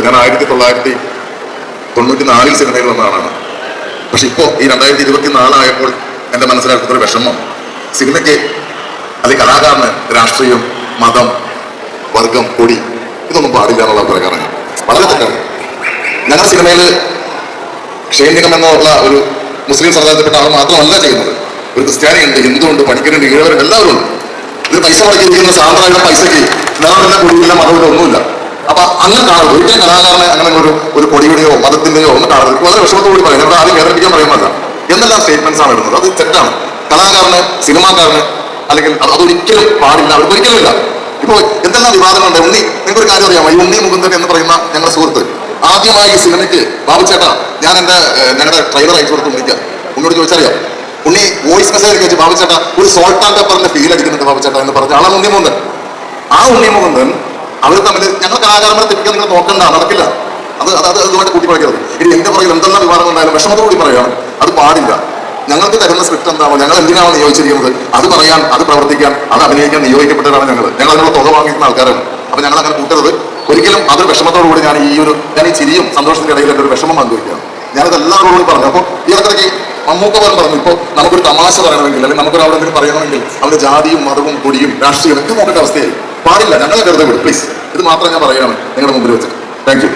കേട്ടോ ഞാൻ ആയിരത്തി തൊള്ളായിരത്തി തൊണ്ണൂറ്റി നാലിൽ സിനിമയിൽ വന്ന ആളാണ്. പക്ഷെ ഇപ്പോ ഈ രണ്ടായിരത്തി ഇരുപത്തി നാലായപ്പോൾ എന്റെ മനസ്സിലാക്കുന്ന ഒരു വിഷമം. സിനിമയ്ക്ക് അല്ലെങ്കിൽ കലാകാരന് രാഷ്ട്രീയം മതം വർഗം കൊടി ഇതൊന്നും പാടില്ല എന്നുള്ള പ്രകാരം വളരെ തെറ്റാണ്. ഞങ്ങളുടെ സിനിമയിൽ ക്ഷേമികം എന്നുള്ള ഒരു മുസ്ലിം സമുദായത്തിൽപ്പെട്ട ആൾ മാത്രമല്ല ചെയ്യുന്നത്. ഒരു ക്രിസ്ത്യാനിയുണ്ട് ഹിന്ദുവുണ്ട് പണിക്കരുണ്ട് ഈഴവരുണ്ട് എല്ലാവരും ഉണ്ട് ഇത് പൈസ മുടക്കിയിരിക്കുന്ന സാധാരണ പൈസയ്ക്ക് നാളെ കൊടിയില്ല മതമില്ല ഒന്നുമില്ല. അപ്പൊ അങ്ങനെ കാണരുത് ഒരിക്കലും കലാകാരനെ അങ്ങനെ ഒരു ഒരു കൊടിയുടെയോ മതത്തിന്റെയോ ഒന്നും എനിക്ക് വളരെ വിഷമത്തോട് പറയുന്നത് ഇവിടെ ആരും വേദനിപ്പിക്കാൻ പറയുന്നതല്ല എന്തെല്ലാം സ്റ്റേറ്റ്മെന്റ്സ് ആണ് ഇടുന്നത്? അത് തെറ്റാണ്. കലാകാരന് സിനിമാക്കാരന് അല്ലെങ്കിൽ അത് അതൊരിക്കലും പാടില്ല. അവർക്ക് ഒരിക്കലും ഇല്ല. ഇപ്പോ എന്തെല്ലാം വിവാദങ്ങളുണ്ട്? ഉണ്ണി നിങ്ങൾക്ക് ഒരു കാര്യം അറിയാമോ? ഈ ഉണ്ണി മുകുന്ദൻ എന്ന് പറയുന്ന ഞങ്ങളുടെ സുഹൃത്ത് ആദ്യമായി ഈ സിനിമയ്ക്ക് ബാബു ചേട്ടാ ഞാൻ എന്റെ ഞങ്ങളുടെ ട്രെയിലർ അയച്ചു കൊടുത്ത് ഉണ്ണിക്ക്. ഉണ്ണിയോട് ചോദിച്ചറിയാം? ഉണ്ണി വോയിസ് മെസ്സേജ് അയച്ചു ബാബു ചേട്ടാ ഒരു സോൾട്ട് ആൻഡ് പെപ്പറിന്റെ ഫീൽ അടിക്കുന്നുണ്ട് ബാബു ചേട്ടാ എന്ന് പറഞ്ഞ. ആളാണ് ഉണ്ണി മുകുന്ദൻ. ആ ഉണ്ണി മുകുന്ദൻ അവർ തമ്മിൽ ഞങ്ങൾ കലാകാരന്മാരെ തെറ്റിക്കാൻ നിങ്ങൾ നോക്കണ്ട നടക്കില്ല. അത് അത് അത് അതുമായിട്ട് കൂട്ടിപ്പറയ്ക്കരുത് ഇനി എന്റെ പുറകിൽ എന്തെല്ലാം വിവാദം ഉണ്ടായാലും വിഷമത്തോടുകൂടി പറയുകയാണ്. അത് പാടില്ല. ഞങ്ങൾക്ക് തരുന്ന സ്ക്രിപ്റ്റ് എന്താണോ ഞങ്ങൾ എന്തിനാണ് നിയോഗിച്ചിരിക്കുന്നത് അത് പറയാൻ അത് പ്രവർത്തിക്കാൻ അത് അഭിനയിക്കാൻ നിയോഗിക്കപ്പെട്ടതാണ് ഞങ്ങൾ. ഞങ്ങൾ അതിനുള്ള തുക വാങ്ങിക്കുന്ന ആൾക്കാരാണ്. അപ്പൊ ഞങ്ങൾ അങ്ങനെ കൂട്ടരുത്. ഒരിക്കലും അതൊരു വിഷമത്തോടുകൂടി ഞാൻ ഈ ഒരു ഞാൻ ഈ ചിരിയും സന്തോഷത്തിന്റെ ഇടയിൽ എന്റെ ഒരു വിഷമം പങ്കുവയ്ക്കുകയാണ്. ഞാനത് എല്ലാവരോടും പറഞ്ഞു. അപ്പോൾ ഈ ഇടയ്ക്ക് മമ്മൂക്ക പോലും പറഞ്ഞു ഇപ്പോൾ നമുക്കൊരു തമാശ പറയണമെങ്കിൽ അല്ലെങ്കിൽ നമുക്കൊരു അവിടെ എന്തെങ്കിലും പറയണമെങ്കിൽ അവരുടെ ജാതിയും മതവും കൊടിയും രാഷ്ട്രീയം ഒക്കെ നോക്കേണ്ട അവസ്ഥയായി. പാടില്ല ഞങ്ങളെ കരുതൽ വിടും പ്ലീസ് ഇത് മാത്രം ഞാൻ പറയുകയാണ് നിങ്ങളുടെ മുമ്പിൽ വെച്ചിട്ട്. Thank you